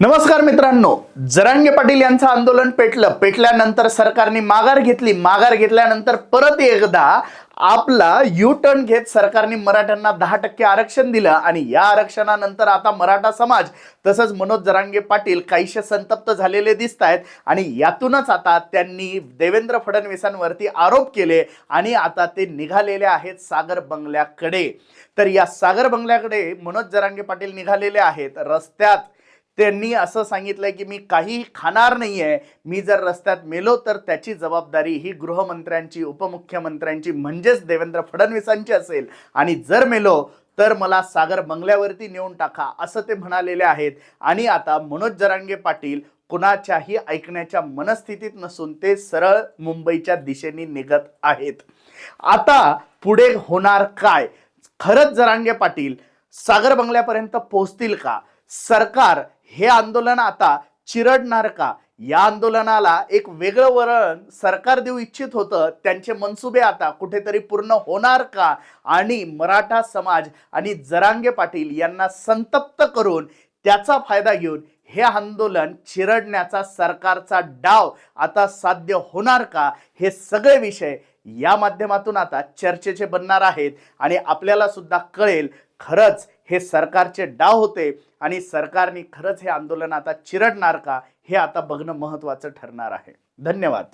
नमस्कार मित्रांनो जरांगे पाटील यांचं आंदोलन पेटलं. पेटल्यानंतर सरकारने माघार घेतली. माघार घेतल्यानंतर परत एकदा आपला यू टर्न घेत सरकारने मराठ्यांना दहा टक्के आरक्षण दिलं आणि या आरक्षणानंतर आता मराठा समाज तसंच मनोज जरांगे पाटील काहीशे संतप्त झालेले दिसत आहेत आणि यातूनच आता त्यांनी देवेंद्र फडणवीसांवरती आरोप केले आणि आता ते निघालेले आहेत सागर बंगल्याकडे. तर या सागर बंगल्याकडे मनोज जरांगे पाटील निघालेले आहेत. रस्त्यात त्यांनी असं सांगितलंय की मी काहीही खाणार नाही आहे मी जर रस्त्यात मेलो तर त्याची जबाबदारी ही गृहमंत्र्यांची उपमुख्यमंत्र्यांची म्हणजेच देवेंद्र फडणवीसांची असेल. आणि जर मेलो तर मला सागर बंगल्यावरती नेऊन टाका असं ते म्हणालेले आहेत. आणि आता मनोज जरांगे पाटील कुणाच्याही ऐकण्याच्या मनस्थितीत नसून ते सरळ मुंबईच्या दिशेने निघत आहेत. आता पुढे होणार काय? खरंच जरांगे पाटील सागर बंगल्यापर्यंत पोहोचतील का? सरकार हे आंदोलन आता चिरडणार का? या आंदोलनाला एक वेगळं वळण सरकार देऊ इच्छित होतं. त्यांचे मनसुबे आता कुठेतरी पूर्ण होणार का? आणि मराठा समाज आणि जरांगे पाटील यांना संतप्त करून त्याचा फायदा घेऊन हे आंदोलन चिरडण्याचा सरकारचा डाव आता साध्य होणार का? हे सगळे विषय या माध्यमातून आता चर्चेचे बनणार आहेत. आणि आपल्याला सुद्धा कळेल खरंच हे सरकारचे डाव होते आणि सरकारने खरंच हे आंदोलन आता चिरडणार का हे आता बघणं महत्त्वाचं ठरणार आहे. धन्यवाद.